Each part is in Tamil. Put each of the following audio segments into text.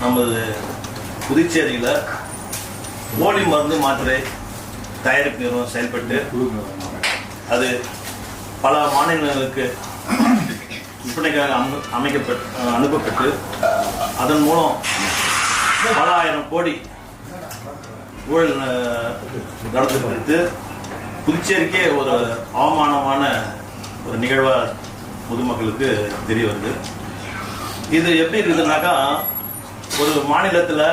நமது புதுச்சேரியில் போலி மருந்து மாத்திரை தயாரிப்பு நிறுவனம் செயல்பட்டு அது பல மாநிலங்களுக்கு விற்பனைக்காக அமைக்கப்பட்டு அனுப்பப்பட்டு அதன் மூலம் பல ஆயிரம் கோடி ஊழல் நடந்து குறித்து புதுச்சேரிக்கே ஒரு அவமானமான ஒரு நிகழ்வாக பொதுமக்களுக்கு தெரிய வருது. இது எப்படி இருக்குதுனாக்கா ஒரு மாநிலத்தில்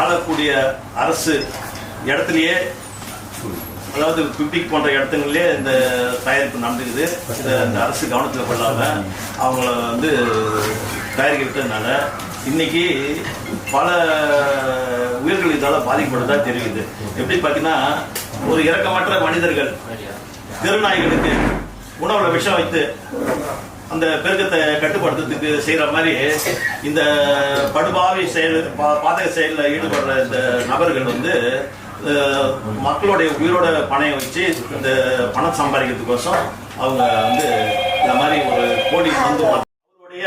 ஆளக்கூடிய அரசு இடத்துலையே அதாவது பிபிக் போன்ற இடத்துங்களே இந்த தயாரிப்பு நடந்துக்குது. இதை இந்த அரசு கவனத்தில் கொள்ளாம அவங்கள வந்து தயாரிக்க விட்டதுனால இன்னைக்கு பல உயிர்கள் இதால் பாதிக்கப்படுறதா தெரியுது. எப்படி பார்த்தீங்கன்னா ஒரு இரக்கமற்ற மனிதர்கள் தெருநாய்களுக்கு உணவுல விஷம் வைத்து அந்த பெருக்கத்தை கட்டுப்படுத்துறதுக்கு செய்யற மாதிரி இந்த படுபாவி செயல் பா- பாதக செயலில் ஈடுபடுற இந்த நபர்கள் வந்து மக்களுடைய உயிரோட பணையம் வச்சு இந்த பணம் சம்பாதிக்கிறதுக்கோசம் அவங்க வந்து இந்த மாதிரி ஒரு கோடி வந்து அவருடைய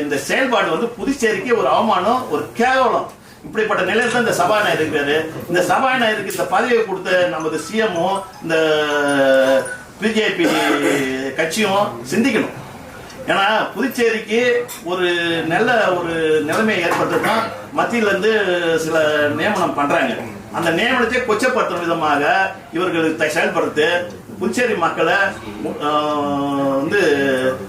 இந்த செயல்பாடு வந்து புதுச்சேரிக்கு ஒரு அவமானம் ஒரு கேவலம். இப்படிப்பட்ட நிலையில தான் இந்த சபாநாயகர் இருக்கிறாரு. இந்த சபாநாயகருக்கு இந்த பதவியை கொடுத்த நமது சிஎம்மும் இந்த பிஜேபி கட்சியும் சிந்திக்கணும். ஏன்னா புதுச்சேரிக்கு ஒரு நல்ல ஒரு நிலைமையை ஏற்படுத்தினா மத்தியில இருந்து சில நியமனம் பண்றாங்க. அந்த நியமனத்தை கொச்சப்படுத்தும் விதமாக இவர்கள் த- செயல்படுத்து புதுச்சேரி மக்களை வந்து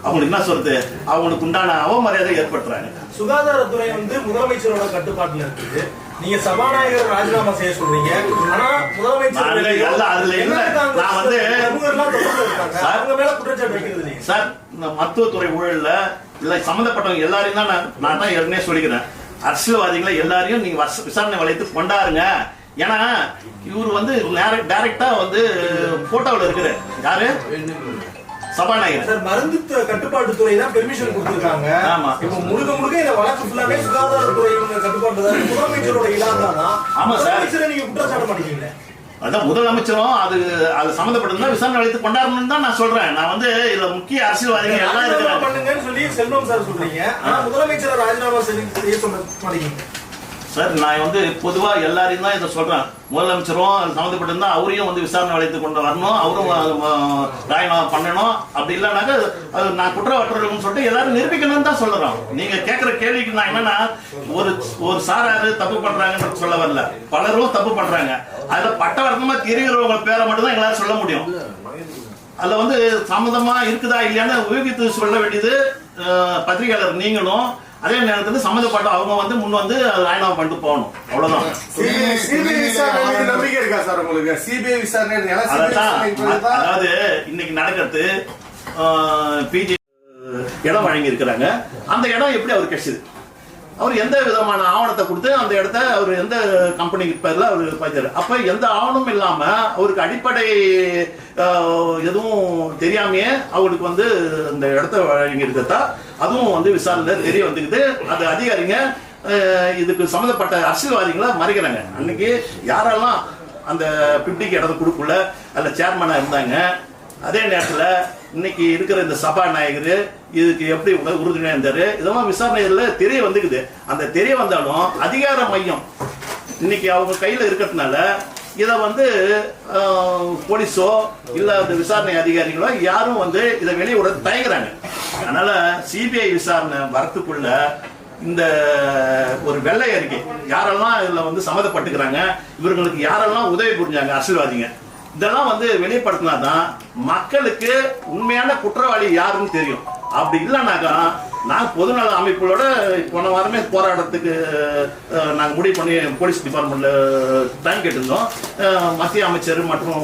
அவங்களுக்கு என்ன சொல்றது? அவங்களுக்கு உண்டான அவமரியாதை ஏற்படுத்துறாங்க. சுகாதாரத்துறை வந்து முதலமைச்சரோட கட்டுப்பாட்டுல இருக்குது. நீங்க சபாநாயகர் ராஜினாமா செய்ய சொல்றீங்க. ஆனா முதலமைச்சர் அதுல காங்கிரஸ் நான் வந்து- சார். குற்றச்சாட்டு இந்த மருத்துவத்துறை ஊழல்ல இல்ல சம்பந்தப்பட்டவங்க எல்லாரையும் தான் நான் நான் தான் ஏற்கனவே சொல்லிக்கிறேன் அரசியல்வாதிகளை எல்லாரையும் நீங்க விசாரணை வளைத்து கொண்டாருங்க ஏன்னா இவர் வந்து டைரக்டா வந்து போட்டோவில் இருக்குது யாரு சபாநாயகர் சார் மருந்து து- கட்டுப்பாட்டுத்துறை தான் பெர்மிஷன் கொடுத்திருக்காங்க ஆமா. இப்போ முழுக்க முழுக்க இந்த வழக்கு ஃபுல்லாவே சுகாதாரத்துறை கட்டுப்பாட்டு. முதலமைச்சரோட இலாகா தான் ஆமா சார். நீங்க குற்றம் சாட்ட மாட்டீங்களே அதான் முதலமைச்சரும் அது அது சம்பந்தப்பட்டிருந்தா விசாரணை வளைத்து கொண்டாடணும்னு தான் நான் சொல்றேன். நான் வந்து இதுல முக்கிய அரசியல்வாதிகள் எல்லாம் இருக்கிறாங்க. பண்ணுங்கன்னு சொல்லி செல்வம் சார் சொல்றீங்க. ஆனா முதலமைச்சரை ராஜினாமா செய்ய சொல்ல மாட்டீங்க. சார் நான் வந்து பொதுவா எல்லாரையும் தான் இதை சொல்றேன். முதலமைச்சரும் சம்மந்தப்பட்டிருந்தா அவரையும் வந்து விசாரணை வளைத்து கொண்டு வரணும். அவரும் அஹ், பண்ணணும். அப்படி இல்லைனாக்க அது நான் குற்றவாற்றல்னு சொல்லிட்டு எல்லாரும் நிரூபிக்கணும்னு தான் சொல்லுறோம் நீங்க கேட்கிற கேள்விக்கு நான் என்னன்னா ஒரு ஒரு சாராரு தப்பு பண்றாங்கன்னு சொல்ல வரல. பலரும் தப்பு பண்றாங்க. அதுல பட்டவர்த்தமா தெரிகிறவங்க பேரை மட்டும் தான் எங்களால சொல்ல முடியும். அதுல வந்து சம்மந்தமா இருக்குதா இல்லையான்னு ஊகித்து சொல்ல வேண்டியது பத்திரிகையாளர் நீங்களும் அதே நேரத்துல சம்மந்தப்பட்ட அவங்க வந்து முன் வந்து ராயணம் பண்ணிட்டு போகணும் அவ்வளவுதான் சிபிஐ விசாரணை மீது நம்பிக்கை இருக்கா சார் உங்களுக்கு சிபிஐ விசாரணை அதாவது இன்னைக்கு நடக்கிறது பிஜே இடம் வழங்கி இருக்கிறாங்க அந்த இடம் எப்படி அவர் கிடைச்சது அவர் எந்த விதமான ஆவணத்தை கொடுத்து அந்த இடத்த அவர் எந்த கம்பெனிக்கு பேர்ல அவர் பார்த்தாரு அப்ப எந்த ஆவணமும் இல்லாம அவருக்கு அடிப்படை எதுவும் தெரியாமையே அவருக்கு வந்து அந்த இடத்த வழங்கி இருக்கிறதா அதுவும் வந்து விசாரணை தெரிய வந்துக்குது. அது அதிகாரிங்க இதுக்கு சம்மந்தப்பட்ட அரசியல்வாதிகளை மறைக்கிறாங்க அன்னைக்கு யாரெல்லாம் அந்த பிப்டிக்கு இடத்த கொடுக்கல அதுல சேர்மனா இருந்தாங்க அதே நேரத்துல இன்னைக்கு இருக்கிற இந்த சபாநாயகர் இதுக்கு எப்படி உ- உறுதுணையா இருந்தாரு இதெல்லாம் விசாரணைகளில் தெரிய வந்துக்குது. அந்த தெரிய வந்தாலும் அதிகார மையம் இன்னைக்கு அவங்க கையில இருக்கிறதுனால இதை வந்து போலீஸோ இல்ல அந்த விசாரணை அதிகாரிகளோ யாரும் வந்து இதை வெளியே விட தயங்குறாங்க. அதனால சிபிஐ விசாரணை வரத்துக்குள்ள இந்த ஒரு வெள்ளை அறிக்கை யாரெல்லாம் இதுல வந்து சம்மந்தப்பட்டுக்கிறாங்க இவர்களுக்கு யாரெல்லாம் உதவி புரிஞ்சாங்க அரசியல்வாதிங்க? இதெல்லாம் வந்து வெளிப்படுத்தினாதான் மக்களுக்கு உண்மையான குற்றவாளி யாருன்னு தெரியும். அப்படி இல்லைனாக்கா நான் பொதுநல அமைப்புகளோட போன வாரமே போராட்டத்துக்கு நாங்கள் முடிவு பண்ணி போலீஸ் டிபார்ட்மெண்ட்ல டைம் கேட்டிருந்தோம். மத்திய அமைச்சர் மற்றும்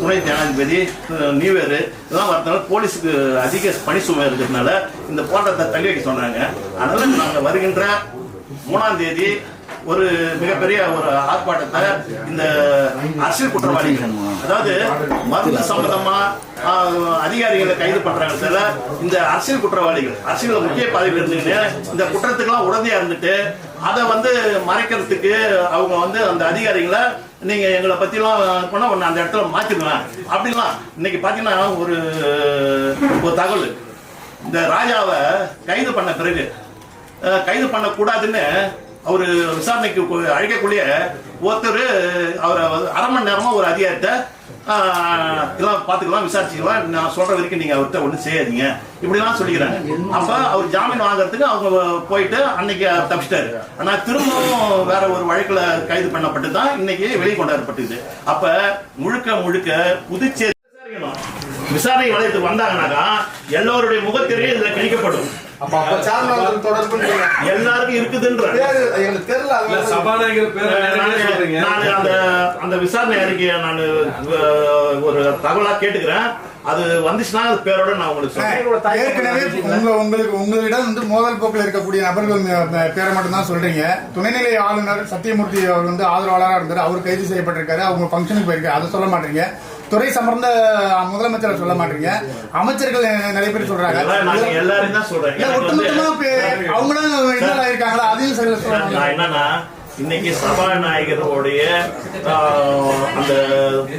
துணை ஜனாதிபதி நியூ நியூவேர் இதெல்லாம் வரதுனால போலீஸுக்கு அதிக பணி சுமை இருக்கிறதுனால இந்த போராட்டத்தை தள்ளி வைக்க சொன்னாங்க. அதனால நாங்கள் வருகின்ற மூணாம் தேதி ஒரு மிகப்பெரிய ஒரு ஆர்ப்பாட்டத்தை இந்த அரசியல் குற்றவாளிகள் அதாவது மருந்து சம்பந்தமா அதிகாரிகளை கைது பண்றாங்க சார் இந்த அரசியல் குற்றவாளிகள். அரசியல் முக்கிய பதவியில் இருந்துக்கிட்டு இந்த குற்றத்துக்கெல்லாம் உடந்தையா இருந்துட்டு அதை வந்து மறைக்கிறதுக்கு அவங்க வந்து அந்த அதிகாரிகளை நீங்க எங்களை பத்திலாம் பண்ணா ஒன்று அந்த இடத்துல மாத்திடுவேன். அப்படிலாம் இன்னைக்கு பாத்தீங்கன்னா ஒரு ஒரு தகவல். இந்த ராஜாவை கைது பண்ண பிறகு கைது பண்ணக்கூடாதுன்னு அவரு விசாரணைக்கு அழைக்கக்கூடிய ஒருத்தர் அவரை அரை மணி நேரமா ஒரு அதிகாரத்தை இதெல்லாம் பார்த்துக்கலாம் விசாரிச்சுக்கலாம். நான் சொல்ற வரைக்கும் நீங்க அவர்கிட்ட ஒன்றும் செய்யாதீங்க. இப்படிலாம் சொல்லிக்கிறாங்க. அப்ப அவர் ஜாமீன் வாங்குறதுக்கு அவங்க போயிட்டு அன்னைக்கு தப்பிச்சிட்டாரு. ஆனா திரும்பவும் வேற ஒரு வழக்குல கைது பண்ணப்பட்டு தான் இன்னைக்கு வெளியே கொண்டாடப்பட்டது. அப்ப முழுக்க முழுக்க புதுச்சேரி விசாரணை வளையத்துக்கு வந்தாங்கன்னாக்கா எல்லோருடைய முகத்திரையும் இதுல கணிக்கப்படும். அப்ப அப்ப சேர்மன் தொடர்பு எல்லாருக்கும் இருக்குதுன்ற. எங்களுக்கு தெரியல சபாநாயகர் பேரை நான் அந்த அந்த விசாரணை அறிக்கையை நான் ஒரு தகவலா கேட்டுக்கிறேன். அது வந்துச்சுன்னா அது பேரோட நான் உங்களுக்கு சொல்றேன். ஏற்கனவே உங்க உங்களுக்கு உங்களிடம் வந்து மோதல் போக்கில் இருக்கக்கூடிய நபர்கள் பேரை மட்டும் தான் சொல்றீங்க. துணைநிலை ஆளுநர் சத்தியமூர்த்தி அவர் வந்து ஆதரவாளராக இருந்தார். அவர் கைது செய்யப்பட்டிருக்காரு. அவங்க ஃபங்க்ஷனுக்கு போயிருக்காரு. அதை சொல்ல மாட்டீங்க. துறை சம்பந்த முதலமைச்சரை சொல்ல மாட்டீங்க. அமைச்சர்கள் நிறைய பேர் சொல்றாங்க. எல்லாரையும் தான் வந்து- ஒட்டுமொத்தமா அவங்களும் இன்னும் இருக்காங்களா அதையும் சொல்ல நான் சொல்லுவாங்க என்னன்னா இன்னைக்கு சபாநாயகருடைய அந்த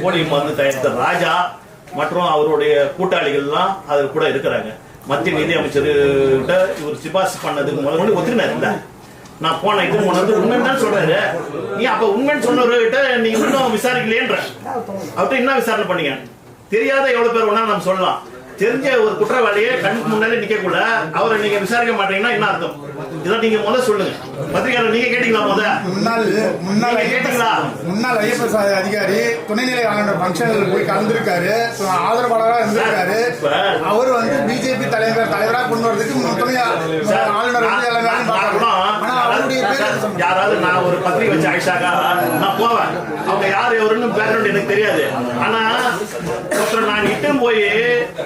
போலி மருந்து தயாரித்த ராஜா மற்றும் அவருடைய கூட்டாளிகள்லாம் அது கூட இருக்கிறாங்க. மத்திய நிதி அமைச்சர்கிட்ட இவர் சிபாரிசு பண்ணதுக்கு முதல்ல ஒத்துக்கினார் இல்ல? நான் போன இது உணர்ந்து உண்மைன்னு தான் சொல்றாரு. நீ அப்ப உண்மைன்னு சொன்னவர்கிட்ட நீங்க இன்னும் விசாரிக்கலையேன்ற. அவர்கிட்ட என்ன விசாரணை பண்ணீங்க. தெரியாத எவ்வளவு பேர் வேணா நம்ம சொல்லலாம். தெரிஞ்ச ஒரு குற்றவாளியை கண்ணுக்கு முன்னாலே நிக்கக்குள்ள அவரை நீங்க விசாரிக்க மாட்டீங்கன்னா என்ன அர்த்தம்? இதெல்லாம் நீங்க முத சொல்லுங்க. பத்திரிகையாளர் நீங்க கேட்டீங்களா முத முன்னாள் முன்னாள் கேட்டீங்களா? முன்னாள் ஐஎஃப்எஸ் அதிகாரி துணைநிலை ஆளுநர் ஃபங்க்ஷனில் போய் கலந்துருக்காரு. ஆதரவாளராக இருந்திருக்காரு. அவர் வந்து பிஜேபி தலைவர் தலைவராக கொண்டு வரதுக்கு துணை ஆளுநர் வந்து எல்லா யாராவது நான் ஒரு பத்திரிகை வச்சு ஆயிஷாக்கா நான் போவேன். அவங்க யார் எவருன்னு பேக்ரவுண்ட் எனக்கு தெரியாது. ஆனா ஒருத்தர் நான் இட்டும் போய்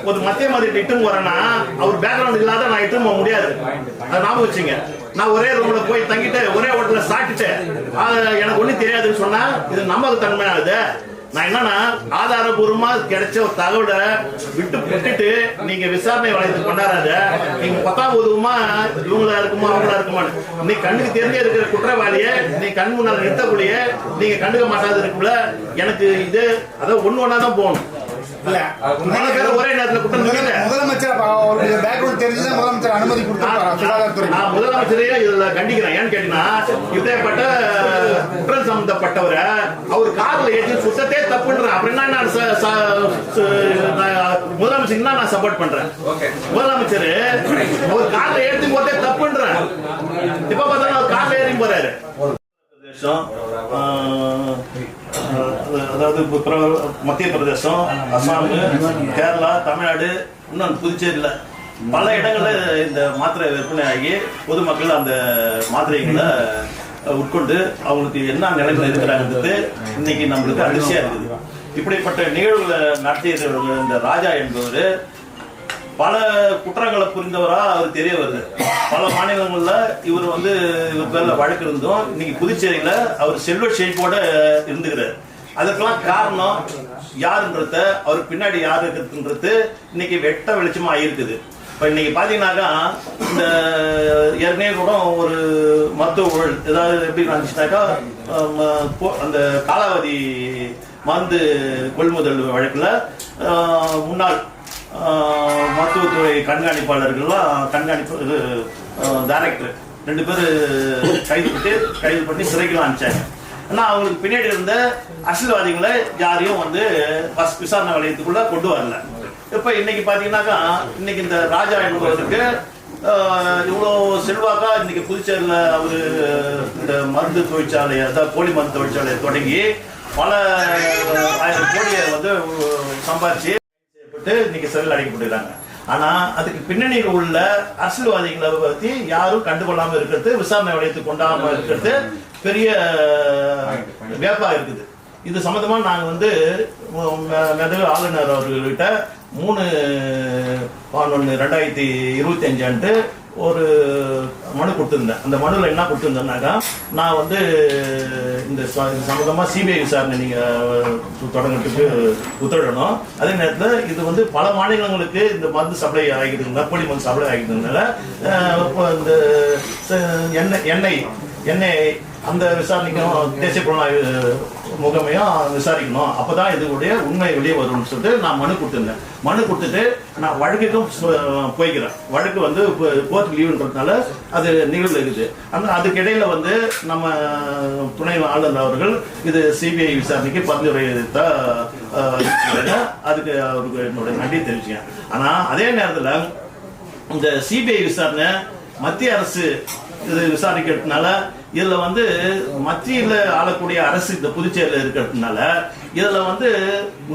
ஒரு மத்திய மதிட்டு இட்டும் போறேன்னா அவர் பேக்ரவுண்ட் இல்லாத நான் இட்டும் போக முடியாது. அதை ஞாபகம் வச்சுங்க நான் ஒரே ரூம்ல போய் தங்கிட்டு ஒரே ஹோட்டல்ல சாப்பிட்டுட்டு அது எனக்கு ஒண்ணும் தெரியாதுன்னு சொன்னா இது நம்பக தன்மையாகுது நான் என்னன்னா ஆதாரபூர்வமா கிடைச்ச ஒரு தகவலை விட்டு விட்டுட்டு நீங்க விசாரணை வளையத்துக்கு கொண்டாடாத. நீங்க பத்தாம் உதவுமா இவங்களா இருக்குமா அவங்களா இருக்குமான்னு. நீ கண்ணுக்கு தெரிஞ்சே இருக்கிற குற்றவாளிய நீ கண் முன்னால் நிறுத்தக்கூடிய நீங்க கண்டுக்க மாட்டாத இருக்குல்ல எனக்கு இது அதான் ஒன்னு ஒன்னா தான் போகணும். முதலமைச்சர் அப்ப அவருடைய பேக்ரவுண்ட் தெரிஞ்சுதான் முதலமைச்சர் அனுமதி கொடுத்திருப்பாரா? சுகாதாரத்துறை. நான் முதலமைச்சரையே இதுல கண்டிக்கிறேன். ஏன்னு கேட்டீங்கன்னா இப்பேற்பட்ட குற்றம் சம்பந்தப்பட்டவரை அவர் கார்ல ஏற்றி சுத்தத்தே தப்புன்றேன். அப்படின்னா நான் முதலமைச்சர் நான் சப்போர்ட் பண்றேன்? முதலமைச்சர் அவர் கார்ல ஏற்றி போதே தப்புன்றேன். இப்ப பார்த்தா அவர் கார்ல ஏறி போறாரு. அதாவது மத்திய பிரதேசம் அசாம் கேரளா தமிழ்நாடு இன்னும் புதுச்சேரியில் பல இடங்கள்ல இந்த மாத்திரை விற்பனை ஆகி பொதுமக்கள் அந்த மாத்திரைகளை உட்கொண்டு அவங்களுக்கு என்ன நிலைமையில் இருக்கிறாங்கிறது இன்னைக்கு நம்மளுக்கு அதிர்ச்சியா இருக்குது. இப்படிப்பட்ட நிகழ்வுகளை நடத்திய இந்த ராஜா என்பவர் பல குற்றங்களை புரிந்தவரா அவர் தெரிய வருது. பல மாநிலங்கள்ல இவர் வந்து இவர் பேர்ல வழக்கு இருந்தும் இன்னைக்கு புதுச்சேரியில அவர் செல்வ செழிப்போட இருந்துக்கிறார். அதுக்கெல்லாம் காரணம் யாருன்றத அவர் பின்னாடி யார் இருக்குன்றது இன்னைக்கு வெட்ட வெளிச்சமா ஆயிருக்குது. இப்போ இன்னைக்கு பார்த்தீங்கன்னாக்கா இந்த ஏற்கனவே கூட ஒரு மருத்துவ ஊழல் ஏதாவது எப்படி நடந்துச்சுனாக்கா அந்த காலாவதி மருந்து கொள்முதல் வழக்கில் முன்னாள் மருத்துவத்துறை கண்காணிப்பாளர்கள்லாம் கண்காணிப்பு இது டைரக்டர் ரெண்டு பேர் கைது பண்ணி கைது பண்ணி சிறைக்கெல்லாம் அனுப்பிச்சாங்க. ஆனால் அவங்களுக்கு பின்னாடி இருந்த அரசியல்வாதிகளை யாரையும் வந்து பஸ் விசாரணை வளையத்துக்குள்ள கொண்டு வரல. இப்போ இன்னைக்கு பார்த்தீங்கன்னாக்கா இன்னைக்கு இந்த ராஜா என்பவருக்கு இவ்வளோ செல்வாக்கா இன்னைக்கு புதுச்சேரியில் அவர் இந்த மருந்து தொழிற்சாலை அதாவது கோழி மருந்து தொழிற்சாலையை தொடங்கி பல ஆயிரம் கோடியை வந்து சம்பாதிச்சு செய்யப்பட்டு இன்னைக்கு சிறையில் அடைக்கப்பட்டிருக்காங்க. ஆனா அதுக்கு பின்னணியில் உள்ள அரசியல்வாதிகளை பத்தி யாரும் கண்டுகொள்ளாம இருக்கிறது விசாரணை வளையத்துக்கு கொண்டாம இருக்கிறது பெரிய வியப்பா இருக்குது. இது சம்மந்தமாக நாங்கள் வந்து ம- மெதகு ஆளுநர் அவர்கள்கிட்ட மூணு பதினொன்று ரெண்டாயிரத்தி இருபத்தி அஞ்சாண்டு ஒரு மனு கொடுத்துருந்தேன். அந்த மனுவில் என்ன கொடுத்துருந்தேன்னாக்கா நான் வந்து இந்த சம்மந்தமாக சிபிஐ விசாரணை நீங்கள் தொடங்குறதுக்கு உத்தரவிடணும். அதே நேரத்தில் இது வந்து பல மாநிலங்களுக்கு இந்த மருந்து சப்ளை ஆகிடுது நற்பொழி மருந்து சப்ளை ஆகிடுறதுனால அஹ், இந்த எண்ணெய் எண்ணெய் எண்ணெய் அந்த விசாரணைக்கும் தேசிய புலனாய்வு முகமையும் விசாரிக்கணும். அப்பதான் இதனுடைய உண்மை வெளியே வரும்னு சொல்லிட்டு நான் மனு கொடுத்துருந்தேன். மனு கொடுத்துட்டு நான் வழக்குக்கும் போய்க்கிறேன். வழக்கு வந்து கோர்ட் லீவுன்றதுனால அது நிகழ்வு இருக்குது. அந்த அதுக்கு இடையில வந்து நம்ம துணை ஆளுநர் அவர்கள் இது சிபிஐ விசாரணைக்கு பரிந்துரைத்த அதுக்கு அவருக்கு என்னுடைய நன்றி தெரிவிச்சேன் ஆனா அதே நேரத்தில் இந்த சிபிஐ விசாரணை மத்திய அரசு இது விசாரிக்கிறதுனால இதுல வந்து மத்தியில் ஆளக்கூடிய அரசு இந்த புதுச்சேரியில் இருக்கிறதுனால இதுல வந்து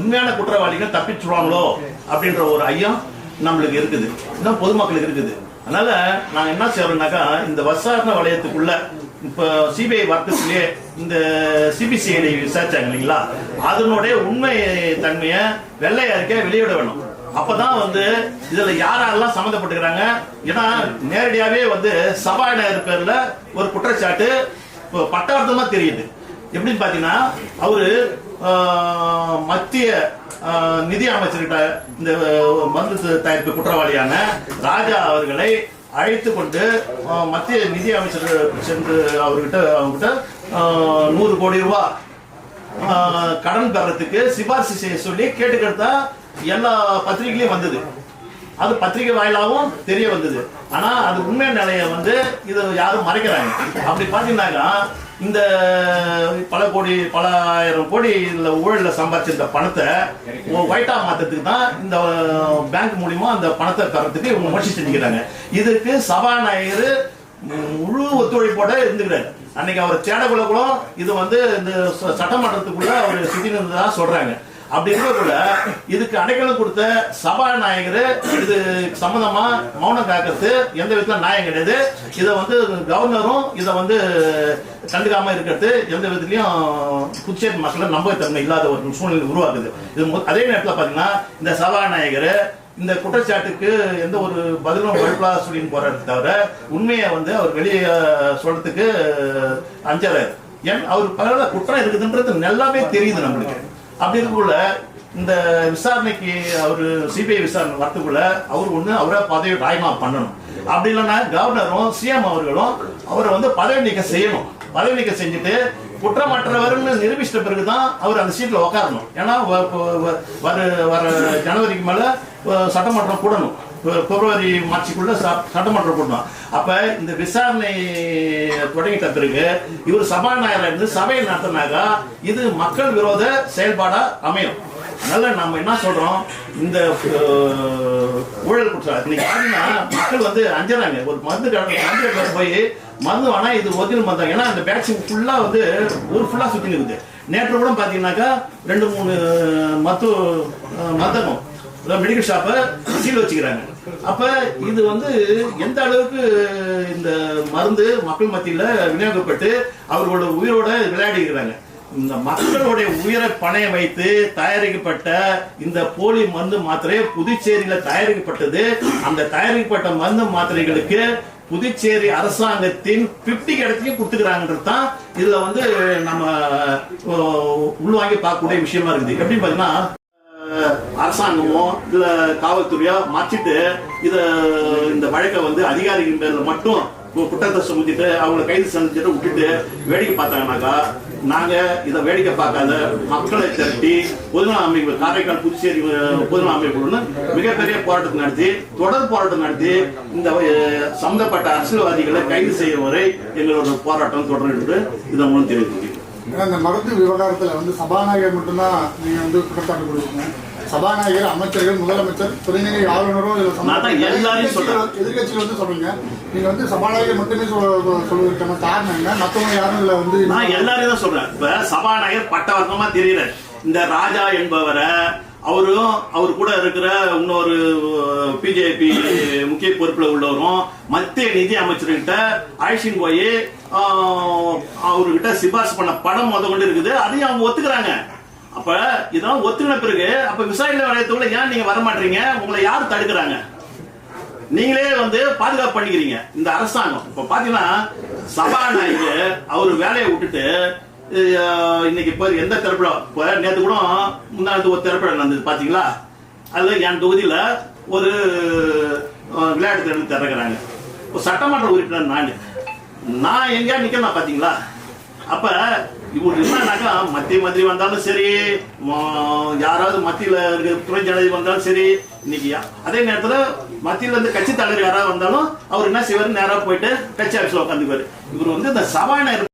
உண்மையான குற்றவாளிகள் தப்பிச்சுடுவாங்களோ அப்படின்ற ஒரு ஐயம் நம்மளுக்கு இருக்குது. இன்னும் பொதுமக்களுக்கு இருக்குது. அதனால நாங்க என்ன செய்யறோம்னாக்கா இந்த விசாரணை வளையத்துக்குள்ள இப்போ சிபிஐ வர்க்கத்திலேயே இந்த சிபிசிஐடி விசாரிச்சாங்க இல்லைங்களா? அதனுடைய உண்மை தன்மையை வெள்ளை அறிக்கை வெளியிட வேணும். அப்பதான் வந்து இதுல யாரெல்லாம் சம்மந்தப்பட்டுக்கிறாங்க? ஏன்னா நேரடியாவே வந்து சபாநாயகர் பேர்ல ஒரு குற்றச்சாட்டு பட்டார்த்தமா தெரியுது. எப்படின்னு பாத்தீங்கன்னா அவரு மத்திய நிதி அமைச்சர்கிட்ட இந்த மருந்து தயாரிப்பு குற்றவாளியான ராஜா அவர்களை அழைத்து கொண்டு மத்திய நிதி அமைச்சர் சென்று அவர்கிட்ட அவங்ககிட்ட நூறு கோடி ரூபாய் கடன் பெறத்துக்கு சிபாரிசு செய்ய சொல்லி கேட்டுக்கிறதா எல்லா பத்திரிகையிலையும் வந்தது. அது பத்திரிகை வாயிலாகவும் தெரிய வந்தது. ஆனா அது உண்மை நிலையை வந்து இது யாரும் மறைக்கிறாங்க. அப்படி பாத்தீங்கன்னாக்கா இந்த பல கோடி பல ஆயிரம் கோடி இதுல ஊழல்ல சம்பாதிச்சிருந்த பணத்தை ஒயிட்டா மாத்தத்துக்கு தான் இந்த பேங்க் மூலியமா அந்த பணத்தை தரத்துக்கு இவங்க முயற்சி செஞ்சுக்கிறாங்க இதுக்கு சபாநாயகர் முழு ஒத்துழைப்போட இருந்துக்கிறாரு. அன்னைக்கு அவர் தேடக்குள்ள கூட இது வந்து இந்த ச- சட்டமன்றத்துக்குள்ள அவர் சுத்தி நின்றதா சொல்றாங்க. அப்படி இருக்கக்குள்ள இதுக்கு அடைக்கலம் கொடுத்த சபாநாயகர் இது சம்பந்தமா மௌனம் காக்கிறது எந்த விதத்துல நியாயம் கிடையாது. இதை வந்து கவர்னரும் இதை வந்து கண்டுக்காம இருக்கிறது எந்த விதத்திலையும் புதுச்சேரி மக்களை நம்பகத்தன்மை இல்லாத ஒரு சூழ்நிலை உருவாக்குது. இது அதே நேரத்தில் பாத்தீங்கன்னா இந்த சபாநாயகர் இந்த குற்றச்சாட்டுக்கு எந்த ஒரு பதிலும் வழுப்பா சொல்லின்னு போறாரு தவிர உண்மையை வந்து அவர் வெளியே சொல்றதுக்கு அஞ்சறாரு ஏன்? அவர் பல குற்றம் இருக்குதுன்றது நல்லாவே தெரியுது நம்மளுக்கு. அப்படி இருக்கக்குள்ள இந்த விசாரணைக்கு அவர் சிபிஐ விசாரணை வரத்துக்குள்ள அவர் ஒன்று அவரை பதவி ராயமா பண்ணணும். அப்படி இல்லைன்னா கவர்னரும் சிஎம் அவர்களும் அவரை வந்து பதவி நீக்கம் செய்யணும். பதவி நீக்கம் செஞ்சுட்டு குற்றமற்றவர்னு நிரூபிச்சிட்ட பிறகுதான் அவர் அந்த சீட்டில் உட்காரணும் ஏன்னா வ- வ- வர வர ஜனவரிக்கு மேலே சட்டமன்றம் கூடணும். பிப்ரவரி மார்ச்சுக்குள்ள ச- சட்டமன்றம் கூடணும் அப்ப இந்த விசாரணை தொடங்கிட்ட பிறகு இவர் சபாநாயகர் இருந்து சபையை நடத்தினாக்கா இது மக்கள் விரோத செயல்பாடா அமையும். அதனால நம்ம என்ன சொல்றோம்? இந்த ஊழல் குற்றம் இன்னைக்கு பாத்தீங்கன்னா மக்கள் வந்து அஞ்சறாங்க. ஒரு மருந்து கடை மருந்து கடை போய் மருந்து வேணா இது ஒரிஜினல் மருந்தாங்க ஏன்னா அந்த பேட்ச் ஃபுல்லா வந்து ஊர் ஃபுல்லா சுத்தி இருக்குது. நேற்று கூட பாத்தீங்கன்னாக்கா ரெண்டு மூணு மருத்துவ அஹ், மருந்தகம் மெடிக்கல் ஷாப்பை சீல் வச்சுக்கிறாங்க. அப்ப இது வந்து எந்த அளவுக்கு இந்த மருந்து மக்கள் மத்தியில விநியோகப்பட்டு அவர்களோட உயிரோட விளையாடி இருக்கிறாங்க இந்த மக்களுடைய உயிரை பணையம் வைத்து தயாரிக்கப்பட்ட இந்த போலி மருந்து மாத்திரை புதுச்சேரியில தயாரிக்கப்பட்டது. அந்த தயாரிக்கப்பட்ட மருந்து மாத்திரைகளுக்கு புதுச்சேரி அரசாங்கத்தின் பிப்டி இடத்துக்கு கொடுத்துக்கிறாங்கன்றது தான் இதுல வந்து நம்ம உள்வாங்கி பார்க்கக்கூடிய விஷயமா இருக்குது. எப்படி பாத்தீங்கன்னா அரசாங்கமோ இல்ல காவல்துறையோ மாற்றிட்டு இத இந்த வழக்கை வந்து அதிகாரிகள் மட்டும் குற்றத்தை சுமத்திட்டு அவங்களை கைது செஞ்சுட்டு விட்டுட்டு வேடிக்கை பார்த்தாங்கனாக்கா நாங்க இதை வேடிக்கை பார்க்காத மக்களை திரட்டி பொதுநல அமைப்பு காரைக்கால் புதுச்சேரி பொதுநல அமைப்புன்னு மிகப்பெரிய போராட்டத்தை நடத்தி தொடர் போராட்டம் நடத்தி இந்த சம்பந்தப்பட்ட அரசியல்வாதிகளை கைது செய்யும் வரை எங்களோட போராட்டம் தொடர்ந்து என்று இதை மூலம் தெரிவித்துக்கிறேன் ஏன்னா இந்த மருந்து விவகாரத்துல வந்து சபாநாயகர் மட்டும்தான் நீங்க வந்து குற்றச்சாட்டு கொடுக்கணும். சபாநாயகர் அமைச்சர்கள் முதலமைச்சர் துணைநிலை ஆளுநரும் எதிர்க்கட்சிகள் வந்து சொல்றீங்க. நீங்க வந்து சபாநாயகர் மட்டுமே சொல்ல- சொல்வதற்கான காரணம் என்ன? மத்தவங்க யாரும் இதுல வந்து நான் எல்லாரையும் தான் சொல்றேன். இப்ப சபாநாயகர் பட்டவர்த்தமா தெரியல இந்த ராஜா என்பவரை அவரும் அவர் கூட இருக்கிற இன்னொரு பிஜேபி முக்கிய பொறுப்புல உள்ளவரும் மத்திய நிதி அமைச்சர்கிட்ட அழைச்சின்னு போய் அவர்கிட்ட சிபாரிசு பண்ண படம் முத கொண்டு இருக்குது. அதையும் அவங்க ஒத்துக்கிறாங்க. அப்ப இதெல்லாம் ஒத்துக்கின பிறகு அப்ப விசாரணை வளையத்துக்குள்ள ஏன் நீங்க வர மாட்டீங்க உங்களை யார் தடுக்கிறாங்க? நீங்களே வந்து பாதுகாப்பு பண்ணிக்கிறீங்க. இந்த அரசாங்கம். இப்ப பாத்தீங்கன்னா சபாநாயகர் அவர் வேலையை விட்டுட்டு இன்னைக்கு பேர் எந்த திரைப்பட இப்போ நேற்று கூட முன்னாடி ஒரு திரைப்படம் நடந்தது பார்த்தீங்களா அதில் என் தொகுதியில் ஒரு விளையாட்டு திறன் திறக்கிறாங்க. ஒரு சட்டமன்ற உறுப்பினர் நான். நான் எங்கேயா நிற்கணும் பார்த்தீங்களா அப்போ இவங்க என்னன்னாக்கா மத்திய மந்திரி வந்தாலும் சரி யாராவது மத்தியில் இருக்கிற துணை ஜனாதிபதி வந்தாலும் சரி இன்னைக்கு அதே நேரத்தில் மத்தியில் இருந்து கட்சி தலைவர் யாராவது வந்தாலும் அவர் என்ன செய்வார்? நேராக போயிட்டு கட்சி ஆஃபீஸில் உட்காந்துக்குவார். இவர் வந்து இந்த சபாநாயகர்